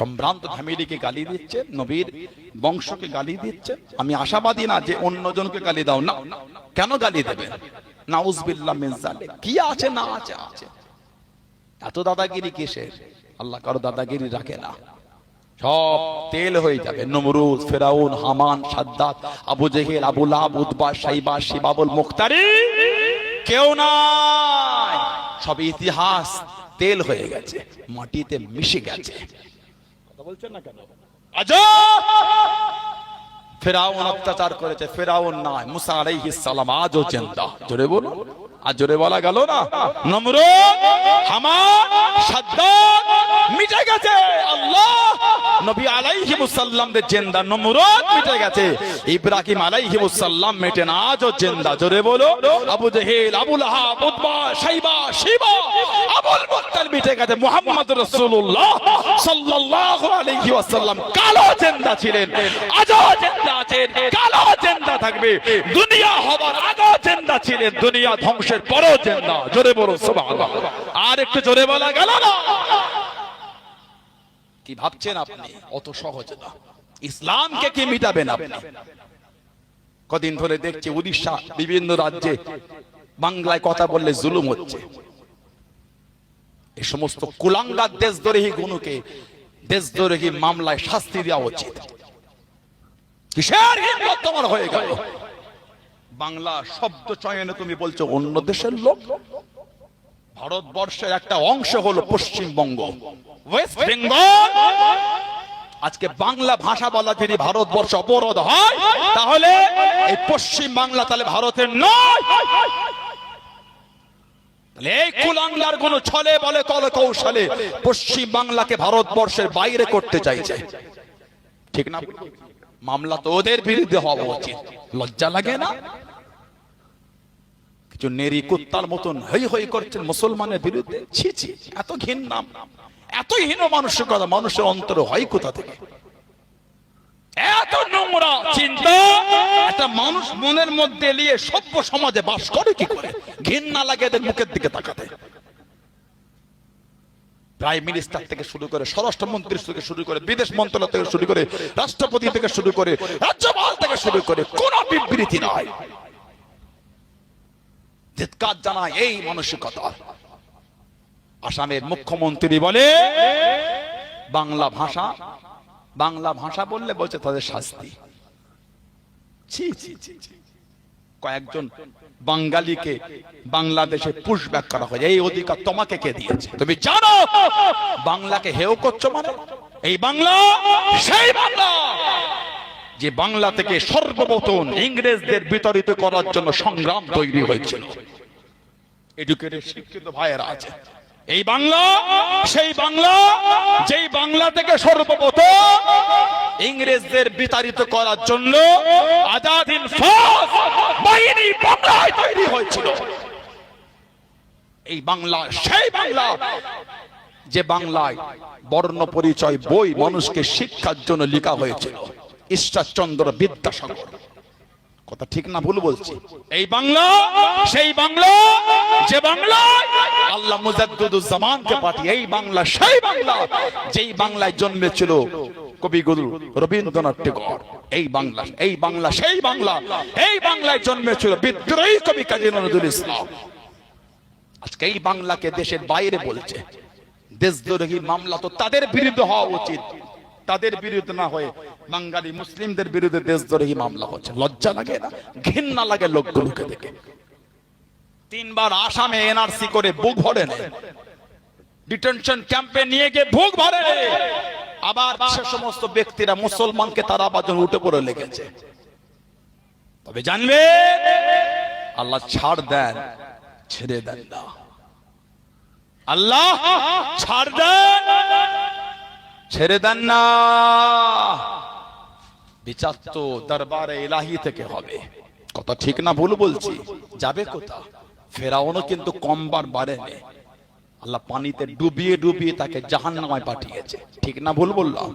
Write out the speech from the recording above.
সম্ভ্রান্ত ফ্যামিলিকে গালি দিচ্ছে, নবীর বংশকে গালি দিচ্ছে। আমি আশাবাদী না যে অন্যজনকে গালি দাও। না, কেন গালি দেবে? নাউজবিল্লাহ মিন জালিক কি আছে, না আছে? আছে এত দাদাগিরি কিসের? আল্লাহ কারও দাদাগিরি রাখে না। সব তেল হয়ে যাবে। নমরুজ ফেরাউন, হামান, সাদ্দাত, আবু জেহেল, আবু লাব উদ্বা সাইবা, শিবাবুল মুখতারি। কেউ নাই। সব ইতিহাস তেল হয়ে গেছে, মাটিতে মিশে গেছে। ফেরাউন অত্যাচার করেছে, ফেরাউন নয়, মুসা আজও চিন্তা জোরে বলুন, আর জোরে বলা গেল না? নম্র হামা মিটে গেছে, আল্লাহ! নবী আলাইহি মুসাল্লামদের জিন্দা নমরুদ মিটে গেছে। ইব্রাহিম আলাইহি মুসাল্লাম মেটে না, আজও জিন্দা। জোরে বলো, Abu Jahel, Abu Lahab, Utba, Shaiba, Shiba, Abul Muttal মিটে গেছে। মুহাম্মদ রাসূলুল্লাহ সাল্লাল্লাহু আলাইহি ওয়াসাল্লাম। কালো জিন্দা ছিলেন, আজও জিন্দা আছেন, কালো জিন্দা থাকবে। দুনিয়া হবার আগেও জিন্দা ছিলেন, দুনিয়া ধ্বংসের পরও জিন্দা। জোরে বলো, সুবহানাল্লাহ। আর একটু জোরে বলা গেল না? কি ভাবছেন আপনি? অত সহজ না। ইসলামকে কি মিটাবেন আপনি? কদিন ধরে দেখছি উড়িষ্যা, বিভিন্ন রাজ্যে বাংলায় কথা বললে জুলুম হচ্ছে। এই সমস্ত কুলাঙ্গার দেশদ্রোহী গুণকে দেশদ্রোহী মামলায় শাস্তি দেওয়া উচিত। তোমার হয়ে গেল? বাংলা শব্দ চয়নে তুমি বলছো অন্য দেশের লোক? ভারতবর্ষের একটা অংশ হলো পশ্চিমবঙ্গ। ওয়েস্ট বেঙ্গল আজকে বাংলা ভাষা বলা যদি ভারতবর্ষ অবরোধ হয়, তাহলে এই পশ্চিম বাংলা তাহলে ভারতের নয়। মামলা বিরুদ্ধে হওয়া উচিত। লজ্জা লাগে না? কিছু মতন করছেন মুসলমানের বিরুদ্ধে? ছি ছি, এত ঘৃণা এত হীন মানসিকতা মানুষের অন্তর হয় কোথা থেকে? এত নোংরা চিন্তা। একটা মানুষ মনের মধ্যে নিয়ে সভ্য সমাজে বাস করে কি করে? ঘৃণা লাগে এদের মুখের দিকে তাকাতে। প্রাইম মিনিস্টার থেকে শুরু করে স্বরাষ্ট্রমন্ত্রী থেকে শুরু করে বিদেশ মন্ত্রণালয় থেকে শুরু করে রাষ্ট্রপতি থেকে শুরু করে রাজ্যপাল থেকে শুরু করে কোন বিবৃতি নয় জানায় এই মানসিকতা। আসামের মুখ্যমন্ত্রী বলে, বাংলা ভাষা বাংলা ভাষা বললে বলছে তাদের শাস্তি। কয়েকজন বাঙালিকে বাংলাদেশে পুশব্যাক করা হয় এই অধিকার তোমাকে কে দিয়েছে? তুমি জানো, বাংলাকে হেও করছ মানে? এই বাংলা, সেই বাংলা। যে বাংলা থেকে সর্বপ্রথম ইংরেজদের বিতাড়িত করার জন্য সংগ্রাম তৈরি হয়েছিল। এডুকেটেড শিক্ষিত ভাইয়েরা আছে। এই বাংলা, সেই বাংলা, যেই বাংলা থেকে সর্বপ্রথম ইংরেজদের বিতাড়িত করার জন্য আজাদিন বাহিনী বাংলায় তৈরি হয়েছিল। এই বাংলা, সেই বাংলা, যে বাংলায় বর্ণ পরিচয় বই মানুষকে শিক্ষার জন্য লেখা হয়েছিল, ঈশ্বরচন্দ্র বিদ্যাসাগর। কথা ঠিক না ভুল বলছি। এই বাংলা, সেই বাংলা, যে বাংলা, আল্লাহ মুজাদ্দুজ্জামানকে পাঠিয়ে এই বাংলা, সেই বাংলা, যেই বাংলায় জন্মেছিল কবিগুরু রবীন্দ্রনাথ টেগর। এই বাংলা এই বাংলা, সেই বাংলা, এই বাংলায় জন্মেছিল বিদ্রোহী কবি কাজী নজরুল ইসলাম। আজকে এই বাংলাকে দেশের বাইরে বলছে। দেশদ্রোহী মামলা তো তাদের বিরুদ্ধে হওয়া উচিত। তাদের বিরুদ্ধে না হয়ে বাঙালি মুসলিমদের বিরুদ্ধে দেশদ্রোহী মামলা হচ্ছে। লজ্জা লাগে না? ঘৃণা লাগে লোকগুলোকে দেখে। তিনবার আসামে এনআরসি করে বুক ভরে ডিটেনশন ক্যাম্পে নিয়ে গিয়ে ভরে আবার সে সমস্ত ব্যক্তিরা মুসলমানকে তারা বাজন উঠে পড়ে লেগেছে। তবে জানবে, আল্লাহ ছাড় দেন, ছেড়ে দেন না। আল্লাহ ছাড় দেন। ছেড়ে দেন না। বিচার তো দরবারে ইলাহি থেকে হবে। কথা ঠিক না ভুল বলছি। যাবে কোথা ফেরাউনও কিন্তু কমবার বাড়েনি। আল্লাহ পানিতে ডুবিয়ে ডুবিয়ে তাকে জাহান নামায় পাঠিয়েছে। ঠিক না ভুল বললাম?